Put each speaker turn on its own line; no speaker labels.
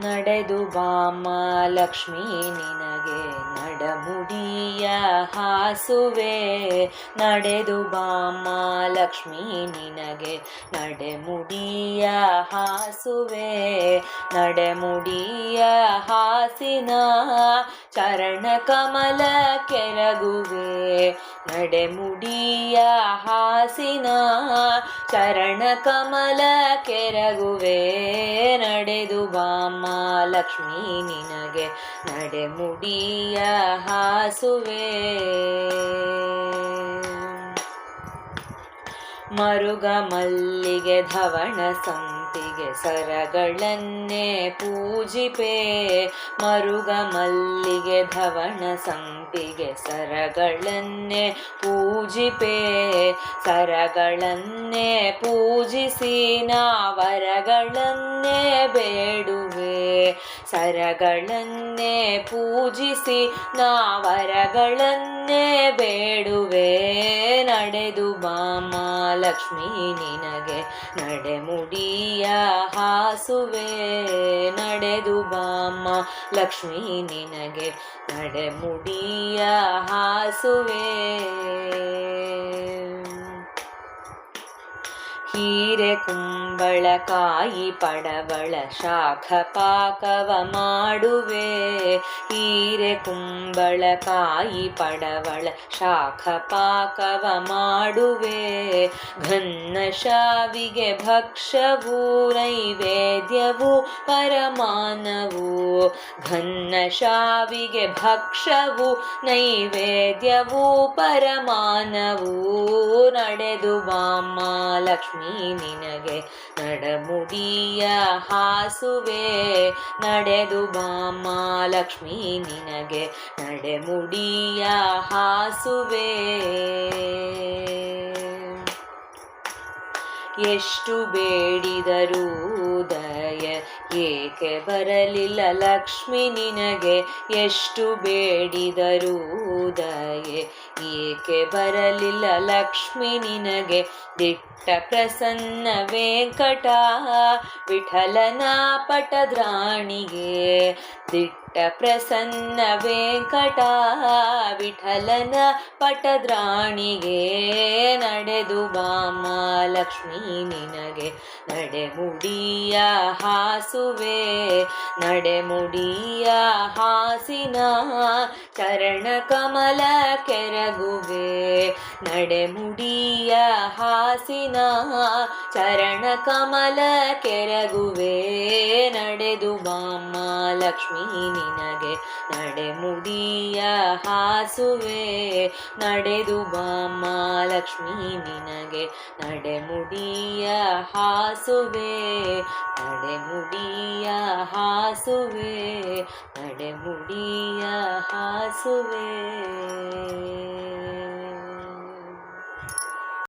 ನಡೆದು ಬಾಮ ಲಕ್ಷ್ಮೀ ನಿನಗೆ ನಡಮುಡಿಯ ಹಾಸುವೆ. ನಡೆದು ಬಾಮ ಲಕ್ಷ್ಮೀ ನಿನಗೆ ನಡೆಮುಡಿಯ ಹಾಸುವೆ. ನಡೆಮುಡಿಯ ಹಾಸಿನ ಚರಣ ಕಮಲ ಕೆರಗುವೆ. ನಡೆಮುಡಿಯ ಹಾಸಿನ ಚರಣ ಕಮಲ ಕೆರಗುವೆ. ನಡೆದು ಲಕ್ಷ್ಮೀ ನಿನಗೆ ನಡೆಮುಡಿಯ ಹಾಸುವೆ. ಮರುಗ ಮಲ್ಲಿಗೆ ಧವಣ ಸಂಪಿಗೆ ಸರಗಳನ್ನೇ ಪೂಜಿಪೆ. ಮರುಗ ಮಲ್ಲಿಗೆ ಧವಣ ಸಂಪಿಗೆ ಸರಗಳನ್ನೇ ಪೂಜಿಪೆ. ಸರಗಳನ್ನೇ ಪೂಜಿಸಿ ನಾವರಗಳನ್ನೇ ಬೇಡುವೆ. ಸರಗಳನ್ನೇ ಪೂಜಿಸಿ ನಾವರಗಳನ್ನೇ ಬೇಡುವೆ. ನಡೆದು ಬಾಮ ಲಕ್ಷ್ಮಿ ನಿನಗೆ ನಡೆಮುಡಿಯ ಹಾಸುವೆ. ನಡೆದು ಬಾಮ ಲಕ್ಷ್ಮಿ ನಿನಗೆ ನಡೆಮುಡಿಯ ಹಾಸುವೆ. ಹೀರೆ ಕುಂಬಳಕಾಯಿ ಪಡವಳ ಶಾಖ ಪಾಕವ ಮಾಡುವೆ ಹೀರೆ ಕುಂಬಳಕಾಯಿ ಪಡವಳ ಶಾಖ ಪಾಕವ ಮಾಡುವೆ ಘನ್ನ ಶಾವಿಗೆ ಭಕ್ಷವು ನೈವೇದ್ಯವು, ಪರಮಾನವು. ಘನ್ನ ಶಾವಿಗೆ ಭಕ್ಷವು ನೈವೇದ್ಯವು, ಪರಮಾನವು. ನಡೆದು ಬಾಮ್ಮ ಲಕ್ಷ್ಮೀ, ನಿನಗೆ ನಡಮುಡಿಯ ಹಾಸುವೆ. ನಡೆದು ಬಾಮ್ಮ ಲಕ್ಷ್ಮೀ, ನಿನಗೆ ನಡೆಮುಡಿಯ ಹಾಸುವೆ. ಎಷ್ಟು ಬೇಡಿದರೂ ದಯ ಏಕೆ ಬರಲಿಲ್ಲ ಲಕ್ಷ್ಮಿ, ನಿನಗೆ? ಎಷ್ಟು ಬೇಡಿದರೂ ದಯೆ ಏಕೆ ಬರಲಿಲ್ಲ ಲಕ್ಷ್ಮಿ ನಿನಗೆ ದಿಟ್ಟ ಪ್ರಸನ್ನ ವೆಂಕಟ. ವಿಠಲನ ಪಟದ್ರಾಣಿಗೆ ದಿಟ್ಟ ಪ್ರಸನ್ನ ವೆಂಕಟ. ವಿಠಲನ ಪಟದ್ರಾಣಿಗೆ ನಡೆದು ಲಕ್ಷ್ಮಿ ನಿನಗೆ ನಡೆಮುಡಿಯ ಹಾಸುವೆ. ನಡೆಮುಡಿಯ ಹಾಸಿನ ಚರಣ ಕಮಲ ಕೆರಗುವೆ ನಡೆಮುಡಿಯ ಹಾಸಿನ ಚರಣ ಕಮಲ ಕೆರಗುವೆ. ನಡೆದು ಬಾಮ್ಮ ಲಕ್ಷ್ಮೀ ನಿನಗೆ ನಡೆಮುಡಿಯ ಹಾಸುವೆ. ನಡೆದು ಬಾಮ್ಮ ಲಕ್ಷ್ಮೀ ನಿನಗೆ ನಡೆಮುಡಿಯ ಹಾಸುವೆ. ನಡೆಮುಡಿಯ ಹಾಸುವೆ. ನಡೆಮುಡಿಯ ಹಾಸುವೆ.